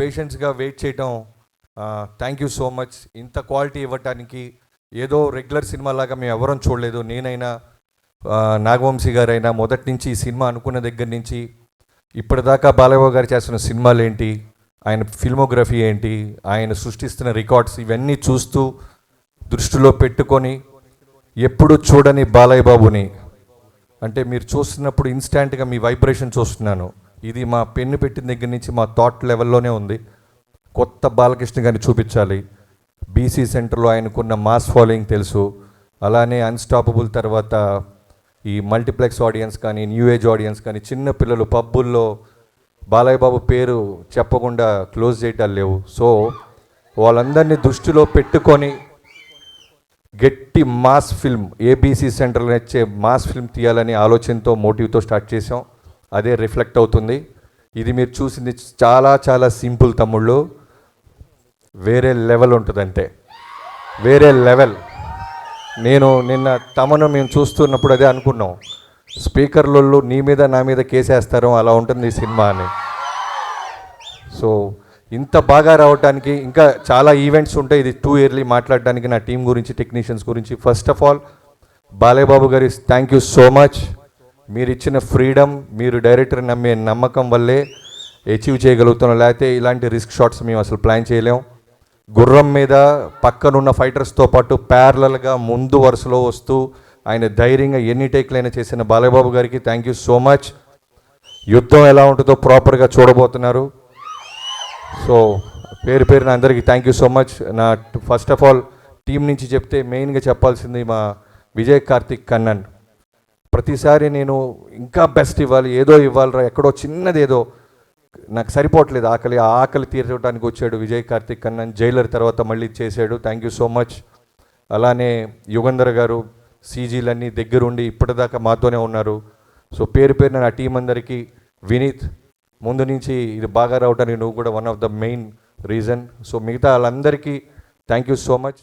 పేషెన్స్గా wait చేయటం thank you so much ఇంత quality ఇవ్వటానికి ఏదో రెగ్యులర్ సినిమా లాగా మేము ఎవరం చూడలేదు. నేనైనా నాగవంశీ గారైనా మొదటి నుంచి ఈ సినిమా అనుకున్న దగ్గర నుంచి ఇప్పటిదాకా బాలయ్య గారు చేస్తున్న సినిమాలు ఏంటి ఆయన ఫిల్మోగ్రఫీ ఏంటి ఆయన సృష్టిస్తున్న రికార్డ్స్ ఇవన్నీ చూస్తూ దృష్టిలో పెట్టుకొని ఎప్పుడు చూడని బాలయ్య బాబుని. అంటే మీరు చూస్తున్నప్పుడు ఇన్స్టాంట్గా మీ వైబ్రేషన్ చూస్తున్నాను. ఇది మా పెన్ను పెట్టిన దగ్గర నుంచి మా థాట్ లెవెల్లోనే ఉంది. కొత్త బాలకృష్ణ గారిని చూపించాలి. బీసీ సెంటర్లో ఆయనకున్న మాస్ ఫాలోయింగ్ తెలుసు. అలానే అన్స్టాపబుల్ తర్వాత ఈ మల్టీప్లెక్స్ ఆడియన్స్ కానీ న్యూ ఏజ్ ఆడియన్స్ కానీ చిన్న పిల్లలు పబ్బుల్లో బాలయ్య బాబు పేరు చెప్పకుండా క్లోజ్ చేయటాలు లేవు. సో వాళ్ళందరినీ దృష్టిలో పెట్టుకొని గట్టి మాస్ ఫిల్మ్ ఏబీసీ సెంటర్లో వచ్చే మాస్ ఫిల్మ్ తీయాలని ఆలోచనతో మోటివ్తో స్టార్ట్ చేసాం అదే రిఫ్లెక్ట్ అవుతుంది. ఇది మీరు చూసింది చాలా చాలా సింపుల్ తమ్ముళ్ళు. వేరే లెవెల్ ఉంటుందంటే. వేరే లెవెల్. నేను నిన్న తమను మేము చూస్తున్నప్పుడు అదే అనుకున్నాం. స్పీకర్లలో నీ మీద నా మీద కేసేస్తారు అలా ఉంటుంది ఈ సినిమా అని. సో ఇంత బాగా రావడానికి ఇంకా చాలా ఈవెంట్స్ ఉంటాయి. ఇది టూ ఇయర్లీ మాట్లాడడానికి నా టీం గురించి టెక్నీషియన్స్ గురించి. ఫస్ట్ ఆఫ్ ఆల్ బాలయ్యబాబు గారి థ్యాంక్ యూ సో మచ్ మీరు ఇచ్చిన ఫ్రీడమ్ మీరు డైరెక్టర్ నమ్మే నమ్మకం వల్లే అచీవ్ చేయగలుగుతున్నాం. లేకపోతే ఇలాంటి రిస్క్ షాట్స్ మేము అసలు ప్లాన్ చేయలేం. గుర్రం మీద పక్కనున్న ఫైటర్స్తో పాటు ప్యారలల్గా ముందు వరుసలో వస్తూ ఆయన ధైర్యంగా ఎన్ని టేక్లైనా చేసిన బాలయ్యబాబు గారికి థ్యాంక్ యూ సో మచ్ యుద్ధం ఎలా ఉంటుందో ప్రాపర్గా చూడబోతున్నారు. సో పేరు పేరున అందరికీ థ్యాంక్ యూ సో మచ్ నా ఫస్ట్ ఆఫ్ ఆల్ టీం నుంచి చెప్తే మెయిన్గా చెప్పాల్సింది మా విజయ్ కార్తిక్ కన్నన్. ప్రతిసారి నేను ఇంకా బెస్ట్ ఇవ్వాలి ఏదో ఇవ్వాలిరా ఎక్కడో చిన్నది ఏదో నాకు సరిపోవట్లేదు. ఆకలి ఆ ఆకలి తీర్చడానికి వచ్చాడు విజయ్ కార్తిక్ కన్నన్ జైలర్ తర్వాత మళ్ళీ చేశాడు. థ్యాంక్ యూ సో మచ్ అలానే యుగంధర్ గారు సీజీలన్నీ దగ్గరుండి ఇప్పటిదాకా మాతోనే ఉన్నారు. సో పేరు పేరున నా టీం అందరికీ వినీత్ ముందు నుంచి ఇది బాగా రావడానికి నువ్వు కూడా one of the main reason so మిగతా వాళ్ళందరికీ థ్యాంక్ యూ సో మచ్